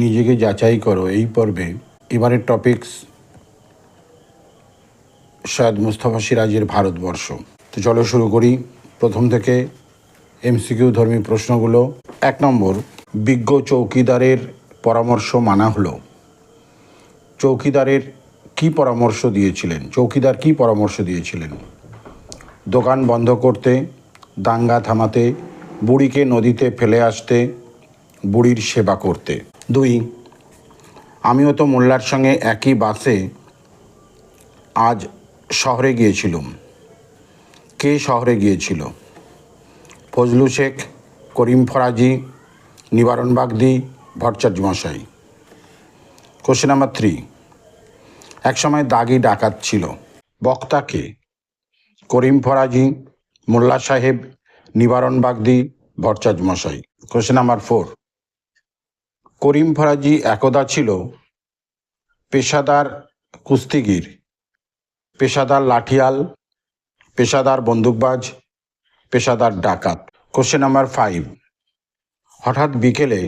নিজেকে যাচাই করো এই পর্বে। এবারের টপিকস সৈয়দ মুস্তফা সিরাজের ভারতবর্ষ। তো চলো শুরু করি। প্রথম থেকে এমসিকিউ ধর্মী প্রশ্নগুলো। এক নম্বর, বিজ্ঞ চৌকিদারের পরামর্শ মানা হলো। চৌকিদারের কি পরামর্শ দিয়েছিলেন? চৌকিদার কি পরামর্শ দিয়েছিলেন? দোকান বন্ধ করতে, দাঙ্গা থামাতে, বুড়িকে নদীতে ফেলে আসতে, বুড়ির সেবা করতে। দুই, আমিও তো মোল্লার সঙ্গে একই বাসে আজ শহরে গিয়েছিলুম। কে শহরে গিয়েছিল? ফজলু শেখ, করিম ফরাজি, নিবারণ বাগদি ভট্টাচার্য মশাই। কোশ্চেন নাম্বার থ্রি, একসময় দাগি ডাকাত ছিল। বক্তাকে করিম ফরাজি, মোল্লা সাহেব, নিবারণ বাগদি ভট্টাচার্য মশাই। Question number four Karim Faraji একদা ছিল পেশাদার কুস্তিগির, পেশাদার লাঠিয়াল, পেশাদার বন্দুকবাজ, পেশাদার ডাকাত। কোশ্চেন নাম্বার ফাইভ হঠাৎ বিকেলে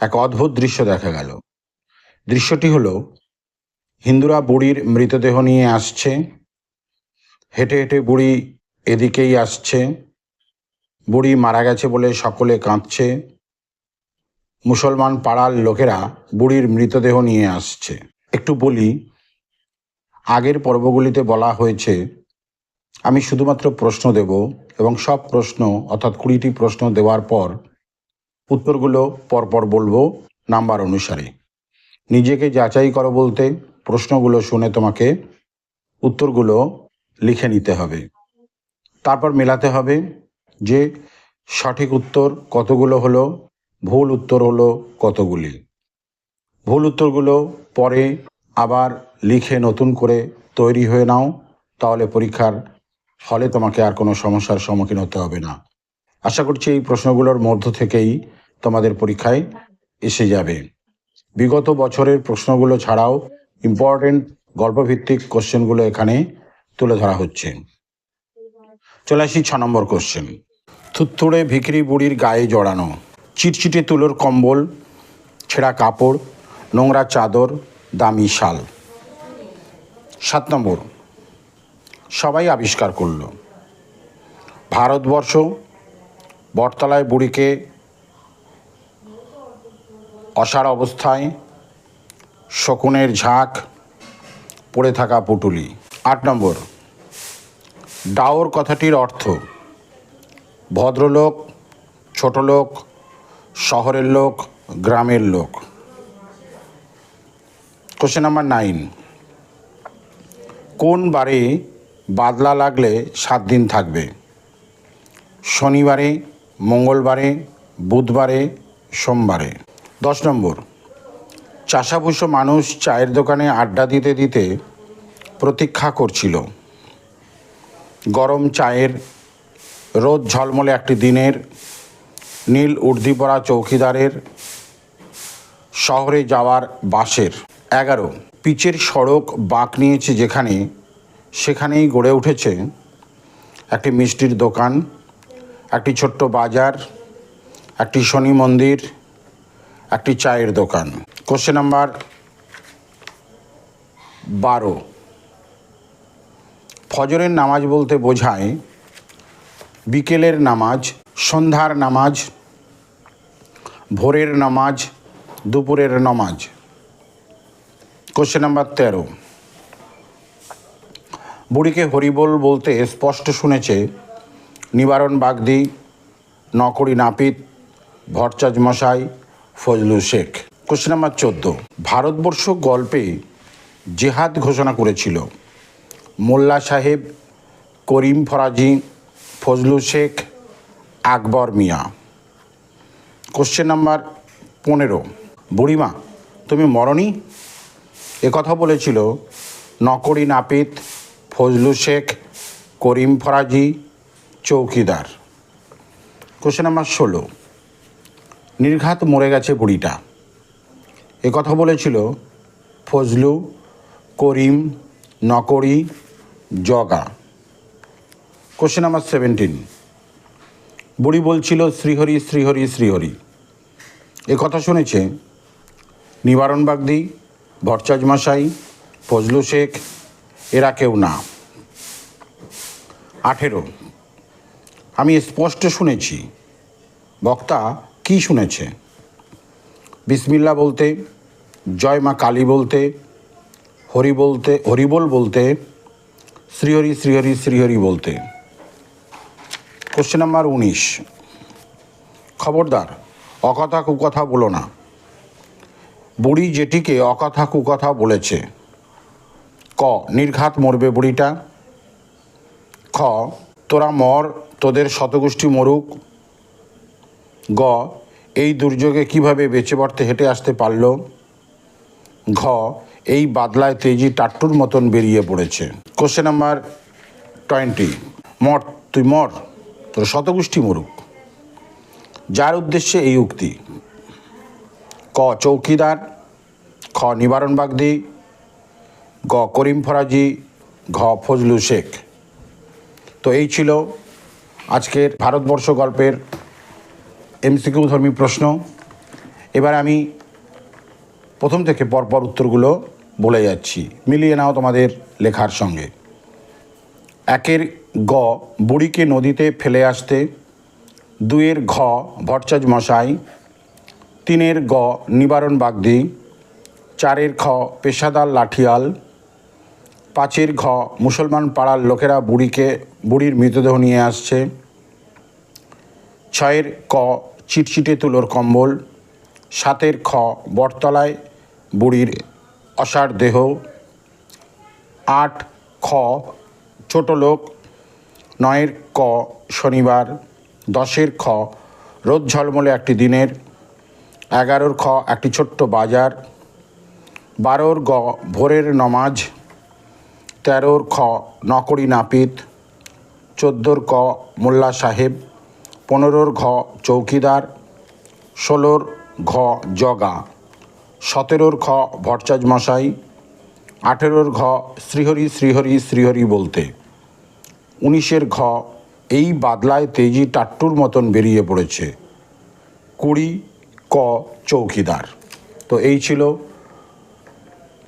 এক অদ্ভুত দৃশ্য দেখা গেল। দৃশ্যটি হলো হিন্দুরা বুড়ির মৃতদেহ নিয়ে আসছে, হেঁটে হেঁটে বুড়ি এদিকেই আসছে, বুড়ি মারা গেছে বলে সকলে কাঁদছে মুসলমান পাড়ার লোকেরা বুড়ির মৃতদেহ নিয়ে আসছে। একটু বলি, আগের পর্বগুলিতে বলা হয়েছে, আমি শুধুমাত্র প্রশ্ন দেব এবং সব প্রশ্ন, অর্থাৎ কুড়িটি প্রশ্ন দেওয়ার পর উত্তরগুলো পরপর বলব নাম্বার অনুসারে। নিজেকে যাচাই করো বলতে প্রশ্নগুলো শুনে তোমাকে উত্তরগুলো লিখে নিতে হবে। তারপর মেলাতে হবে যে সঠিক উত্তর কতগুলো হলো ভুল উত্তর হলো কতগুলি। ভুল উত্তরগুলো পরে আবার লিখে নতুন করে তৈরি হয়ে নাও, তাহলে পরীক্ষার হলে তোমাকে আর কোনো সমস্যার সম্মুখীন হতে হবে না। আশা করছি এই প্রশ্নগুলোর মধ্য থেকেই তোমাদের পরীক্ষায় এসে যাবে। বিগত বছরের প্রশ্নগুলো ছাড়াও ইম্পর্টেন্ট গল্পভিত্তিক কোশ্চেনগুলো এখানে তুলে ধরা হচ্ছে। চলে আসি ছ নম্বর কোশ্চেন। থুত্থুড়ে ভিখিরি বুড়ির গায়ে জড়ানো। চিটচিটে তুলোর কম্বল, ছেঁড়া কাপড়, নোংরা চাদর, দামি শাল। সাত নম্বর, সবাই আবিষ্কার করল। ভারতবর্ষ বটতলায় বুড়িকে অসার অবস্থায় শকুনের ঝাঁক, পড়ে থাকা পুটুলি। আট নম্বর, ডাওর কথাটির অর্থ, ভদ্রলোক, ছোটলোক শহরের লোক, গ্রামের লোক। কোশ্চেন নাম্বার নাইন কোন বারে বাদলা লাগলে সাত দিন থাকবে? শনিবারে, মঙ্গলবারে, বুধবারে, সোমবারে। দশ নম্বর। চাষাভুষো মানুষ চায়ের দোকানে আড্ডা দিতে দিতে প্রতীক্ষা করছিল। গরম চায়ের রোদ ঝলমলে একটি দিনের নীল উর্দি পরা চৌকিদারের শহরে যাওয়ার বাসের এগারো, পিচের সড়ক বাঁক নিয়েছে যেখানে, সেখানেই গড়ে উঠেছে একটি মিষ্টির দোকান, একটি ছোট্ট বাজার, একটি শনি মন্দির, একটি চায়ের দোকান। কোশ্চেন নাম্বার বারো, ফজরের নামাজ বলতে বোঝায় বিকেলের নামাজ সন্ধ্যার নামাজ, ভোরের নামাজ, দুপুরের নামাজ। কোশ্চেন নাম্বার তেরো। বুড়িকে হরিবোল বলতে স্পষ্ট শুনেছে, নিবারণ বাগদি নকরি নাপিত ভট্টাচ মশাই ফজলু শেখ। কোশ্চেন নাম্বার চোদ্দ। ভারতবর্ষ গল্পে জেহাদ ঘোষণা করেছিল, মোল্লা সাহেব, করিম ফরাজি ফজলু শেখ আকবর মিয়া। কোশ্চেন নাম্বার পনেরো। বুড়িমা, তুমি মরনি? কথা বলেছিল, নকরি নাপিত, ফজলু শেখ, করিম ফরাজি, চৌকিদার। কোশ্চেন নাম্বার ষোলো। নির্ঘাত মরে গেছে বুড়িটা। কথা বলেছিল, ফজলু, করিম, নকরি, জগা। কোশ্চেন নাম্বার সেভেন্টিন বুড়ি বলছিল, শ্রীহরি শ্রীহরি শ্রীহরি। এ কথা শুনেছে নিবারণ বাগদি ভরচাজ মশাই, ফজলু শেখ, এরা কেউ না। আঠেরো। আমি স্পষ্ট শুনেছি। বক্তা কি শুনেছে? বিসমিল্লা বলতে, জয় মা কালী বলতে, হরি বলতে, হরিবোল বলতে, শ্রীহরি শ্রীহরি শ্রীহরি বলতে। কোশ্চেন নাম্বার উনিশ। খবরদার, অকথা কুকথা বলো না। বুড়ি যেটিকে অকথা কুকথা বলেছে। ক, নির্ঘাত মরবে বুড়িটা। খ, তোরা মর, তোদের শতগোষ্ঠী মরুক। গ, এই দুর্যোগে কীভাবে বেঁচে পড়তে হেঁটে আসতে পারল। ঘ, এই বাদলায় তেজি টাট্টুর মতন বেরিয়ে পড়েছে। কোশ্চেন নাম্বার টোয়েন্টি মর, তুই মর। তোর শতগোষ্ঠী মরুক। যার উদ্দেশ্যে এই উক্তি, ক চৌকিদার, খ নিবারণ বাগদি, গ করিম ফরাজি, ঘ ফজলু শেখ। তো এই ছিল আজকের ভারতবর্ষ গল্পের এমসিকিউ ধর্মী প্রশ্ন। এবার আমি প্রথম থেকে পরপর উত্তরগুলো বলে যাচ্ছি। মিলিয়ে নাও তোমাদের লেখার সঙ্গে। একের গ বুড়িকে নদীতে ফেলে আসতে দুয়ের ঘ ভট্টাচ মশাই, তিনের গ নিবারণ বাগদি, চারের খ পেশাদার লাঠিয়াল, পাঁচের ঘ মুসলমান পাড়ার লোকেরা বুড়িকে, বুড়ির মৃতদেহ নিয়ে আসছে, ছয়ের ক চিটচিটে তুলোর কম্বল, সাতের খ বটতলায় বুড়ির অসার দেহ, আট খ ছোট লোক, নয়ের ক শনিবার, দশের খ রোদ ঝলমলে একটি দিনের, এগারোর খ একটি ছোট্ট বাজার, বারোর গ ভোরের নমাজ, তেরোর খ নকরি নাপিত, চোদ্দোর ক মোল্লা সাহেব, পনেরোর ঘ চৌকিদার, ষোলোর ঘ জগা, সতেরোর খ ভট্টাচ মশাই, আঠেরোর ঘ শ্রীহরি শ্রীহরি শ্রীহরি বলতে। উনিশের ঘ, এই বাদলায় তেজি টাট্টুর মতন বেরিয়ে পড়েছে। কুড়ি, ক, চৌকিদার। তো এই ছিল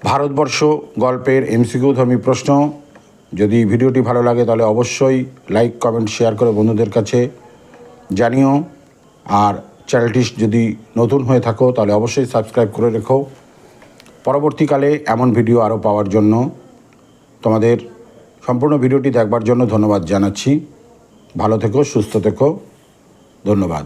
ভারতবর্ষ গল্পের এমসিকিউ ধর্মী প্রশ্ন। যদি ভিডিওটি ভালো লাগে তাহলে অবশ্যই লাইক, কমেন্ট, শেয়ার করে বন্ধুদের কাছে জানিও। আর চ্যানেলটি যদি নতুন হয়ে থাকো তাহলে অবশ্যই সাবস্ক্রাইব করে রেখো। পরবর্তীকালে এমন ভিডিও আরও পাওয়ার জন্য তোমাদের সম্পূর্ণ ভিডিওটি দেখবার জন্য ধন্যবাদ জানাচ্ছি। ভালো থেকো সুস্থ থেকো। ধন্যবাদ।